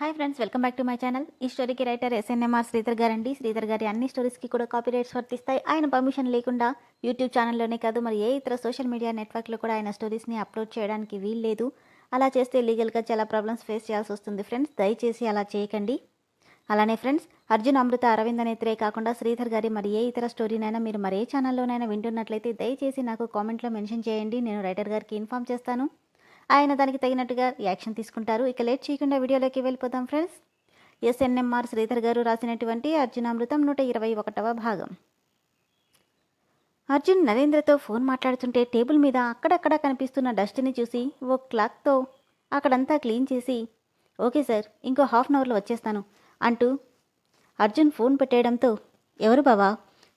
Hi friends welcome back to my channel ఈ స్టోరీకి writer SNMR Sridhar గారు అండి శ్రీధర్ గారి అన్ని స్టోరీస్కి కూడా కాపీ రైట్స్ వర్తిస్తాయి. ఆయన పర్మిషన్ లేకుండా యూట్యూబ్ ఛానల్లోనే కాదు మరి ఏ ఇతర సోషల్ మీడియా నెట్వర్క్లో కూడా ఆయన స్టోరీస్ని అప్లోడ్ చేయడానికి వీల్లేదు. అలా చేస్తే లీగల్గా చాలా ప్రాబ్లమ్స్ ఫేస్ చేయాల్సి వస్తుంది ఫ్రెండ్స్ దయచేసి అలా చేయకండి. అలానే ఫ్రెండ్స్ అర్జున్ అమృత అరవింద్ నేత్రే కాకుండా శ్రీధర్ గారి మరి ఏ ఇతర స్టోరీనైనా మీరు మరే ఛానల్లోనైనా వింటున్నట్లయితే దయచేసి నాకు కామెంట్లో మెన్షన్ చేయండి. నేను రైటర్ గారికి ఇన్ఫామ్ చేస్తాను. ఆయన దానికి తగినట్టుగా యాక్షన్ తీసుకుంటారు. ఇక లేట్ చేయకుండా వీడియోలోకి వెళ్ళిపోదాం ఫ్రెండ్స్. ఎస్ఎన్ఎంఆర్ శ్రీధర్ గారు రాసినటువంటి అర్జునామృతం నూట ఇరవై ఒకటవ భాగం. అర్జున్ నరేంద్రతో ఫోన్ మాట్లాడుతుంటే టేబుల్ మీద అక్కడక్కడ కనిపిస్తున్న డస్ట్ని చూసి ఓ క్లాక్తో అక్కడంతా క్లీన్ చేసి ఓకే సార్ ఇంకో హాఫ్ అన్ అవర్లో వచ్చేస్తాను అంటూ అర్జున్ ఫోన్ పెట్టేయడంతో ఎవరు బావా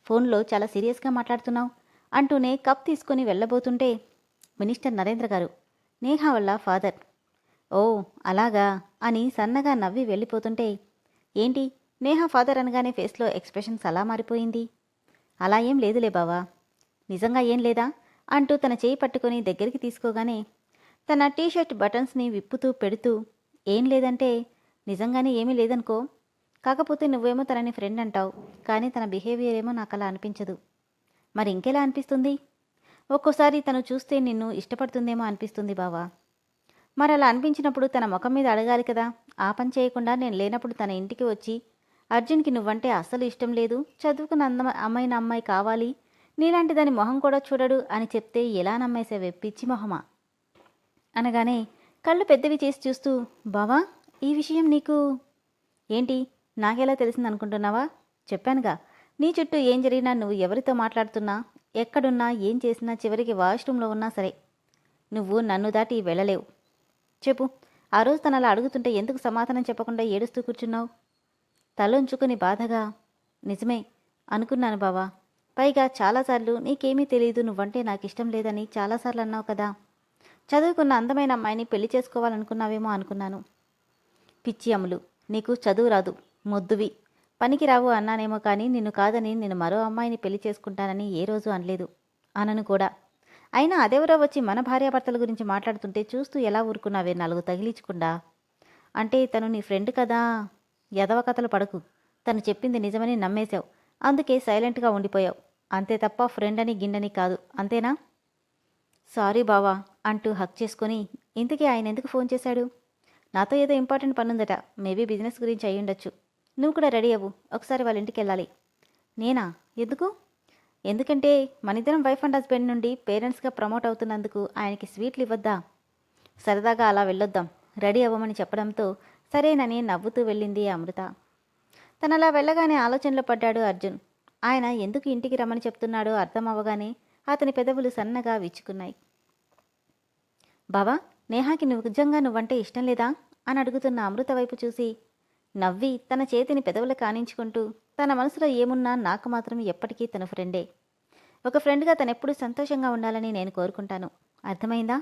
ఫోన్లో చాలా సీరియస్గా మాట్లాడుతున్నావు అంటూనే కప్ తీసుకొని వెళ్ళబోతుంటే మినిస్టర్ నరేంద్ర గారు నేహా వల్ల ఫాదర్. ఓ అలాగా? అని సన్నగా నవ్వి వెళ్ళిపోతుంటే ఏంటి? నేహా ఫాదర్ అనగానే ఫేస్లో ఎక్స్ప్రెషన్స్ అలా మారిపోయింది. అలా ఏం లేదులే బావా. నిజంగా ఏం లేదా? అంటూ తన చేయి పట్టుకొని దగ్గరికి తీసుకోగానే తన టీషర్ట్ బటన్స్ని విప్పుతూ పెడుతూ ఏం లేదంటే నిజంగానే ఏమీ లేదనుకో కాకపోతే నువ్వేమో తనని ఫ్రెండ్ అంటావు కానీ తన బిహేవియర్ ఏమో నాకు అలా అనిపించదు. మరి ఇంకెలా అనిపిస్తుంది? ఒక్కోసారి తను చూస్తే నిన్ను ఇష్టపడుతుందేమో అనిపిస్తుంది బావా. మరి అలా అనిపించినప్పుడు తన ముఖం మీద అడగాలి కదా. ఆ పని చేయకుండా నేను లేనప్పుడు తన ఇంటికి వచ్చి అర్జున్కి నువ్వంటే అస్సలు ఇష్టం లేదు. చదువుకున్న అందమ అమ్మాయిన అమ్మాయి కావాలి. నీలాంటి దాని మొహం కూడా చూడడు అని చెప్తే ఎలా నమ్మేసేవే పిచ్చి మొహమా అనగానే కళ్ళు పెద్దవి చేసి చూస్తూ బావా ఈ విషయం నీకు ఏంటి? నాకెలా తెలిసిందనుకుంటున్నావా? చెప్పానుగా. నీ చుట్టూ ఏం జరిగినా నువ్వు ఎవరితో మాట్లాడుతున్నా? ఎక్కడున్నా ఏం చేసినా చివరికి వాష్రూమ్లో ఉన్నా సరే నువ్వు నన్ను దాటి వెళ్ళలేవు. చెప్పు ఆ రోజు తను అలా అడుగుతుంటే ఎందుకు సమాధానం చెప్పకుండా ఏడుస్తూ కూర్చున్నావు? తలొంచుకుని బాధగా నిజమే అనుకున్నాను బావా. పైగా చాలాసార్లు నీకేమీ తెలియదు నువ్వంటే నాకు ఇష్టం లేదని చాలాసార్లు అన్నావు కదా. చదువుకున్న అందమైన అమ్మాయిని పెళ్ళి చేసుకోవాలనుకున్నావేమో అనుకున్నాను. పిచ్చి అమ్ములు నీకు చదువు రాదు మొద్దువి. పనికి రావు అన్నానేమో కానీ నిన్ను కాదని నేను మరో అమ్మాయిని పెళ్ళి చేసుకుంటానని ఏ రోజు అనలేదు. అనను కూడా. అయినా అదెవరో వచ్చి మన భార్యాభర్తల గురించి మాట్లాడుతుంటే చూస్తూ ఎలా ఊరుకున్నావే నాలుగు తగిలించకుండా? అంటే తను నీ ఫ్రెండ్ కదా? ఎదవ కథలు పడకు. తను చెప్పింది నిజమని నమ్మేశావు. అందుకే సైలెంట్గా ఉండిపోయావు. అంతే తప్ప ఫ్రెండ్ అని గిండని కాదు. అంతేనా? సారీ బావా అంటూ హక్ చేసుకొని ఇంతకీ ఆయన ఎందుకు ఫోన్ చేశాడు? నాతో ఏదో ఇంపార్టెంట్ పనుందట. మేబీ బిజినెస్ గురించి అయ్యుండొచ్చు. నువ్వు కూడా రెడీ అవ్వు. ఒకసారి వాళ్ళ ఇంటికి వెళ్ళాలి. నేనా? ఎందుకు? ఎందుకంటే మనిద్దరం వైఫ్ అండ్ హస్బెండ్ నుండి పేరెంట్స్గా ప్రమోట్ అవుతున్నందుకు ఆయనకి స్వీట్లు ఇవ్వద్దా? సరదాగా అలా వెళ్ళొద్దాం. రెడీ అవ్వమని చెప్పడంతో సరేనని నవ్వుతూ వెళ్ళింది అమృత. తనలా అలా వెళ్ళగానే ఆలోచనలో పడ్డాడు అర్జున్. ఆయన ఎందుకు ఇంటికి రమ్మని చెప్తున్నాడో అర్థం అవ్వగానే అతని పెదవులు సన్నగా విచ్చుకున్నాయి. బావా నేహాకి నువ్వు నిజంగా నువ్వంటే ఇష్టం లేదా? అని అడుగుతున్న అమృత వైపు చూసి నవ్వి తన చేతిని పెదవులు కానించుకుంటూ తన మనసులో ఏమున్నా నాకు మాత్రం ఎప్పటికీ తన ఫ్రెండే. ఒక ఫ్రెండ్గా తనెప్పుడు సంతోషంగా ఉండాలని నేను కోరుకుంటాను. అర్థమైందా?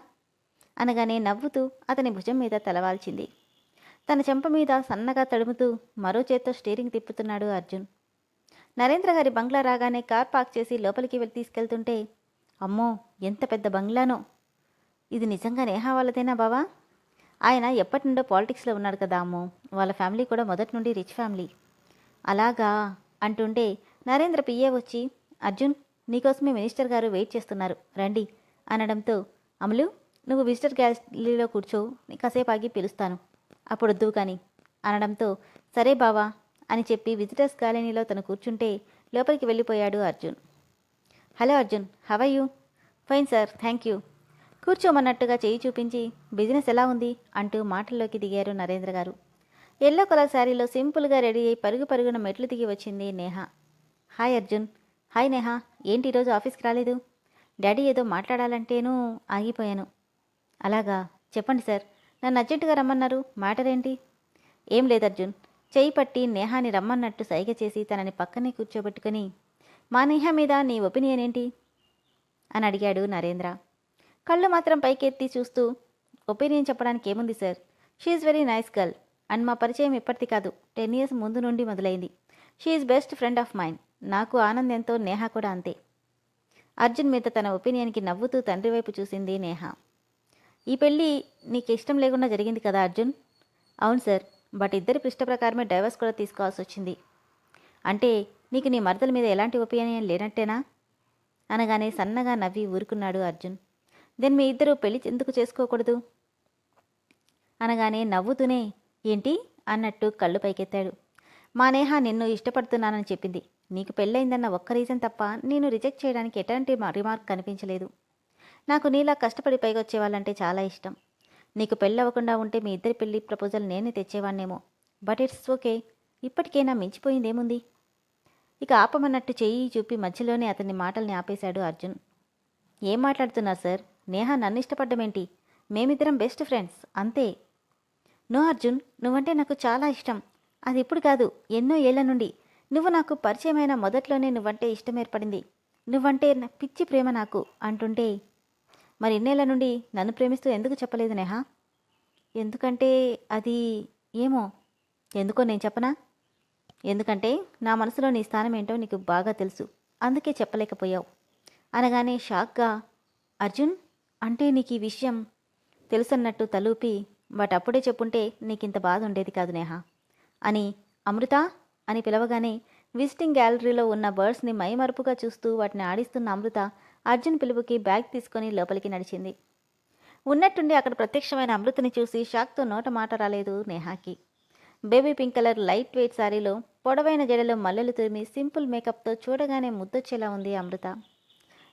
అనగానే నవ్వుతూ అతని భుజం మీద తలవాల్చింది. తన చెంప మీద సన్నగా తడుముతూ మరో చేత్తో స్టీరింగ్ తిప్పుతున్నాడు అర్జున్. నరేంద్ర గారి బంగ్లా రాగానే కార్ పార్క్ చేసి లోపలికి వెళ్ళి తీసుకెళ్తుంటే అమ్మో ఎంత పెద్ద బంగ్లానో! ఇది నిజంగా నేహా వాళ్ళదేనా బావా? ఆయన ఎప్పటి నుండో పాలిటిక్స్లో ఉన్నాడు కదాము వాళ్ళ ఫ్యామిలీ కూడా మొదటి నుండి రిచ్ ఫ్యామిలీ. అలాగా? అంటుంటే నరేంద్ర పిఏ వచ్చి అర్జున్ నీకోసమే మినిస్టర్ గారు వెయిట్ చేస్తున్నారు. రండి అనడంతో అమలు నువ్వు విజిటర్ గ్యాలరీలో కూర్చో నీ కాసేపు ఆగి పిలుస్తాను. అప్పుడు వద్దు కానీ అనడంతో సరే బావా అని చెప్పి విజిటర్స్ గ్యాలరీలో తను కూర్చుంటే లోపలికి వెళ్ళిపోయాడు Arjun. Hello Arjun how you? Fine sir thank you కూర్చోమన్నట్టుగా చేయి చూపించి బిజినెస్ ఎలా ఉంది? అంటూ మాటల్లోకి దిగారు నరేంద్ర గారు. ఎల్లో కలర్ శారీలో సింపుల్గా రెడీ అయి పరుగు పరుగున మెట్లు దిగి వచ్చింది నేహ. హాయ్ అర్జున్. హాయ్ నేహ. ఏంటి ఈరోజు ఆఫీస్కి రాలేదు? డాడీ ఏదో మాట్లాడాలంటేనూ ఆగిపోయాను. అలాగా? చెప్పండి సార్. నన్ను అర్జెంటుగా రమ్మన్నారు. మ్యాటర్ ఏంటి ఏం లేదు అర్జున్. చేయి పట్టి నేహాని రమ్మన్నట్టు సైగ చేసి తనని పక్కనే కూర్చోబెట్టుకుని మా నేహ మీద నీ ఒపీనియన్ ఏంటి? అని అడిగాడు నరేంద్ర. కళ్ళు మాత్రం పైకెత్తి చూస్తూ ఒపీనియన్ చెప్పడానికి ఏముంది sir? She's very nice girl and మా పరిచయం ఇప్పటిది కాదు. టెన్ ఇయర్స్ ముందు నుండి మొదలైంది. She's best friend of mind. నాకు ఆనందంతో నేహ కూడా అంతే. అర్జున్ మీద తన ఒపీనియన్కి నవ్వుతూ తండ్రి వైపు చూసింది నేహ. ఈ పెళ్ళి నీకు ఇష్టం లేకుండా జరిగింది కదా అర్జున్? అవును సార్ బట్ ఇద్దరి ఇష్ట ప్రకారమే డైవర్స్ కూడా తీసుకోవాల్సి వచ్చింది. అంటే నీకు నీ మరదల మీద ఎలాంటి ఒపీనియన్ లేనట్టేనా? అనగానే సన్నగా నవ్వి ఊరుకున్నాడు అర్జున్. దెన్ మీ ఇద్దరు పెళ్ళి ఎందుకు చేసుకోకూడదు? అనగానే నవ్వుతూనే ఏంటి? అన్నట్టు కళ్ళు పైకెత్తాడు. మా నేహ నిన్ను ఇష్టపడుతున్నానని చెప్పింది. నీకు పెళ్ళైందన్న ఒక్క రీజన్ తప్ప నేను రిజెక్ట్ చేయడానికి ఎటువంటి రిమార్క్ కనిపించలేదు. నాకు నీలా కష్టపడి పైకొచ్చే వాళ్ళంటే చాలా ఇష్టం. నీకు పెళ్ళవ్వకుండా ఉంటే మీ ఇద్దరి పెళ్ళి ప్రపోజల్ నేనే తెచ్చేవాణ్ణేమో. But it's okay. ఇప్పటికైనా మించిపోయిందేముంది? ఇక ఆపమన్నట్టు చెయ్యి చూపి మధ్యలోనే అతని మాటల్ని ఆపేశాడు అర్జున్. ఏం మాట్లాడుతున్నారు సార్? నేహ నన్ను ఇష్టపడ్డమేంటి? మేమిద్దరం బెస్ట్ ఫ్రెండ్స్ అంతే. నో అర్జున్ నువ్వంటే నాకు చాలా ఇష్టం. అది ఇప్పుడు కాదు ఎన్నో ఏళ్ళ నుండి. నువ్వు నాకు పరిచయమైన మొదట్లోనే నువ్వంటే ఇష్టం ఏర్పడింది. నువ్వంటే నా పిచ్చి ప్రేమ నాకు అంటుంటే. మరి ఇన్నేళ్ళ నుండి నన్ను ప్రేమిస్తూ ఎందుకు చెప్పలేదు నేహ? ఎందుకంటే అది ఏమో? ఎందుకో నేను చెప్పనా? ఎందుకంటే నా మనసులో నీ స్థానం ఏంటో నీకు బాగా తెలుసు. అందుకే చెప్పలేకపోయావు. అనగానే షాక్గా అర్జున్ అంటే నీకు ఈ విషయం తెలుసన్నట్టు తలూపి వాటప్పుడే చెప్పుంటే నీకింత బాధ ఉండేది కాదు నేహ అని అమృత అని పిలవగానే విజిటింగ్ గ్యాలరీలో ఉన్న బర్డ్స్ని మైమరుపుగా చూస్తూ వాటిని ఆడిస్తున్న అమృత అర్జున్ పిలుపుకి బ్యాగ్ తీసుకొని లోపలికి నడిచింది. ఉన్నట్టుండి అక్కడ ప్రత్యక్షమైన అమృతని చూసి షాక్తో నోట మాట రాలేదు నేహాకి. Baby pink colour light weight శారీలో పొడవైన జడలో మల్లెలు తురిమి సింపుల్ మేకప్తో చూడగానే ముద్దొచ్చేలా ఉంది అమృత.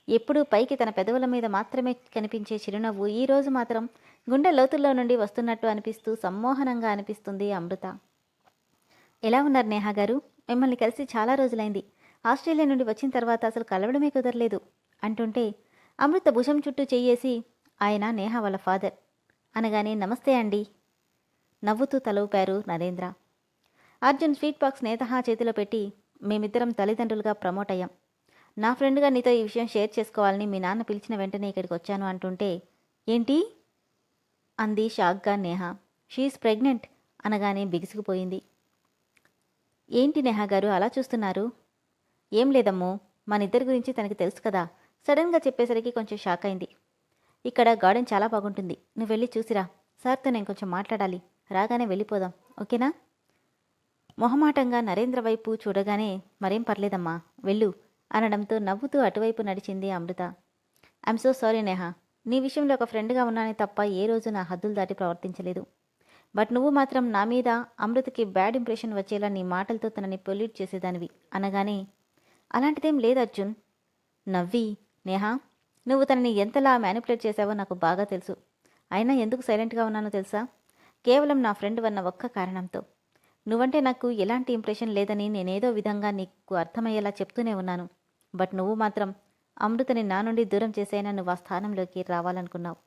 ఎప్పుడూ పైకి తన పెదవుల మీద మాత్రమే కనిపించే చిరునవ్వు ఈ రోజు మాత్రం గుండె లోతుల్లో నుండి వస్తున్నట్టు అనిపిస్తూ సమ్మోహనంగా అనిపిస్తుంది అమృత. ఎలా ఉన్నారు నేహా గారు? మిమ్మల్ని కలిసి చాలా రోజులైంది. ఆస్ట్రేలియా నుండి వచ్చిన తర్వాత అసలు కలవడమే కుదరలేదు అంటుంటే అమృత భుజం చుట్టూ చెయ్యేసి ఆయన నేహ వాళ్ళ ఫాదర్ అనగానే నమస్తే అండి. నవ్వుతూ తలవుపారు నరేంద్ర. అర్జున్ స్వీట్ బాక్స్ నేతహా చేతిలో పెట్టి మేమిద్దరం తల్లిదండ్రులుగా ప్రమోట్ అయ్యాం. నా ఫ్రెండ్గా నీతో ఈ విషయం షేర్ చేసుకోవాలని మీ నాన్న పిలిచిన వెంటనే ఇక్కడికి వచ్చాను అంటుంటే ఏంటి? అంది షాక్గా నేహ. షీఈస్ ప్రెగ్నెంట్ అనగానే బిగుసుకుపోయింది. ఏంటి నేహా గారు అలా చూస్తున్నారు? ఏం లేదమ్మో మన ఇద్దరి గురించి తనకి తెలుసు కదా. సడన్గా చెప్పేసరికి కొంచెం షాక్ అయింది. ఇక్కడ గార్డెన్ చాలా బాగుంటుంది. నువ్వు వెళ్ళి చూసిరా. సార్తో నేను కొంచెం మాట్లాడాలి. రాగానే వెళ్ళిపోదాం. ఓకేనా? మొహమాటంగా నరేంద్ర వైపు చూడగానే మరేం పర్లేదమ్మా వెళ్ళు. అనడంతో నవ్వుతూ అటువైపు నడిచింది Amrutha. I'm so sorry Neha. నీ విషయంలో ఒక ఫ్రెండ్గా ఉన్నానే తప్ప ఏ రోజు నా హద్దులు దాటి ప్రవర్తించలేదు. బట్ నువ్వు మాత్రం నా మీద అమృతకి బ్యాడ్ ఇంప్రెషన్ వచ్చేలా నీ మాటలతో తనని పొల్యూట్ చేసేదానివి అనగానే అలాంటిదేం లేదు అర్జున్. నవ్వి నేహా నువ్వు తనని ఎంతలా మ్యానిపులేట్ చేశావో నాకు బాగా తెలుసు. అయినా ఎందుకు సైలెంట్గా ఉన్నానో తెలుసా? కేవలం నా ఫ్రెండ్ వన్న ఒక్క కారణంతో. నువ్వంటే నాకు ఎలాంటి ఇంప్రెషన్ లేదని నేనేదో విధంగా నీకు అర్థమయ్యేలా చెప్తూనే ఉన్నాను. బట్ నువ్వు మాత్రం అమృతని నా నుండి దూరం చేసైనా నువ్వు ఆ స్థానంలోకి రావాలనుకున్నావు.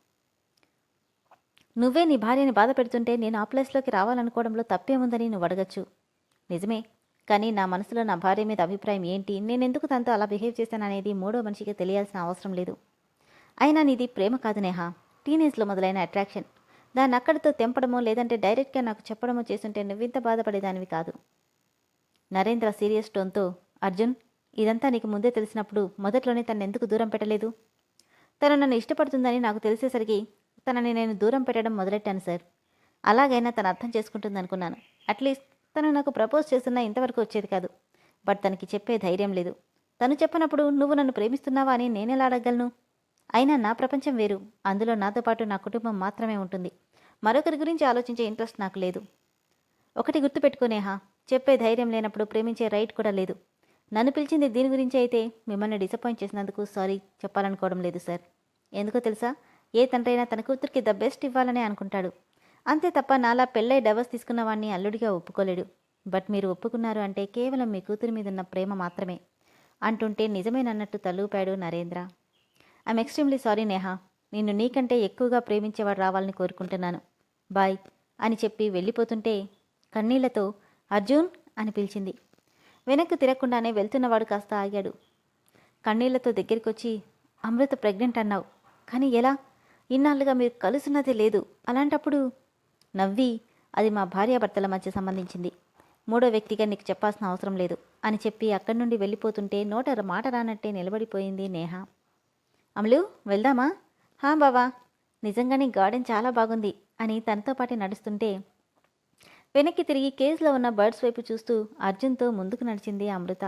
నువ్వే నీ భార్యని బాధ పెడుతుంటే నేను ఆ ప్లేస్లోకి రావాలనుకోవడంలో తప్పేముందని నువ్వు అడగచ్చు. నిజమే కానీ నా మనసులో నా భార్య మీద అభిప్రాయం ఏంటి? నేనెందుకు తనతో అలా బిహేవ్ చేశాననేది మూడో మనిషికి తెలియాల్సిన అవసరం లేదు. అయినా నీది ప్రేమ కాదు నేహా. టీనేజ్లో మొదలైన అట్రాక్షన్. దాన్ని అక్కడితో తెంపడమో లేదంటే డైరెక్ట్గా నాకు చెప్పడమో చేస్తుంటే నువ్వింత బాధపడేదానివి కాదు. నరేంద్ర సీరియస్ టోన్తో అర్జున్ ఇదంతా నీకు ముందే తెలిసినప్పుడు మొదట్లోనే తను ఎందుకు దూరం పెట్టలేదు? తను నన్ను ఇష్టపడుతుందని నాకు తెలిసేసరికి తనని నేను దూరం పెట్టడం మొదలెట్టాను సార్. అలాగైనా తను అర్థం చేసుకుంటుందనుకున్నాను. అట్లీస్ట్ తను నాకు ప్రపోజ్ చేస్తున్నా ఇంతవరకు వచ్చేది కాదు. బట్ తనకి చెప్పే ధైర్యం లేదు. తను చెప్పినప్పుడు నువ్వు నన్ను ప్రేమిస్తున్నావా అని నేనెలా అడగలను? అయినా నా ప్రపంచం వేరు. అందులో నాతో పాటు నా కుటుంబం మాత్రమే ఉంటుంది. మరొకరి గురించి ఆలోచించే ఇంట్రెస్ట్ నాకు లేదు. ఒకటి గుర్తుపెట్టుకునేహా చెప్పే ధైర్యం లేనప్పుడు ప్రేమించే రైట్ కూడా లేదు. నన్ను పిలిచింది దీని గురించి అయితే మిమ్మల్ని డిసప్పాయింట్ చేసినందుకు సారీ చెప్పాలనుకోవడం లేదు సార్ ఎందుకో తెలుసా? ఏ తండ్రైనా తన కూతురికి ద బెస్ట్ ఇవ్వాలనే అనుకుంటాడు. అంతే తప్ప నాలా పెళ్ళై డవర్స్ తీసుకున్న వాడిని అల్లుడిగా ఒప్పుకోలేడు. బట్ మీరు ఒప్పుకున్నారు అంటే కేవలం మీ కూతురి మీద ఉన్న ప్రేమ మాత్రమే. అంటుంటే నిజమేనన్నట్టు తలూపాడు Narendra. I'm extremely sorry Neha. నిన్ను నీకంటే ఎక్కువగా ప్రేమించేవాడు రావాలని కోరుకుంటున్నాను. బాయ్ అని చెప్పి వెళ్ళిపోతుంటే కన్నీళ్ళతో అర్జున్ అని పిలిచింది. వెనక్కి తిరగకుండానే వెళ్తున్నవాడు కాస్త ఆగాడు. కన్నీళ్ళతో దగ్గరికొచ్చి అమృత ప్రెగ్నెంట్ అన్నావు. కానీ ఎలా? ఇన్నాళ్ళుగా మీరు కలుసున్నదే లేదు. అలాంటప్పుడు నవ్వి అది మా భార్యాభర్తల మధ్య సంబంధించింది. మూడో వ్యక్తిగా నీకు చెప్పాల్సిన అవసరం లేదు. అని చెప్పి అక్కడి నుండి వెళ్ళిపోతుంటే నోట మాట రానట్టే నిలబడిపోయింది నేహ. అమలు వెళ్దామా? హా బావా. నిజంగానే గార్డెన్ చాలా బాగుంది అని తనతో పాటు నడుస్తుంటే వెనక్కి తిరిగి కేజ్లో ఉన్న బర్డ్స్ వైపు చూస్తూ అర్జున్తో ముందుకు నడిచింది అమృత.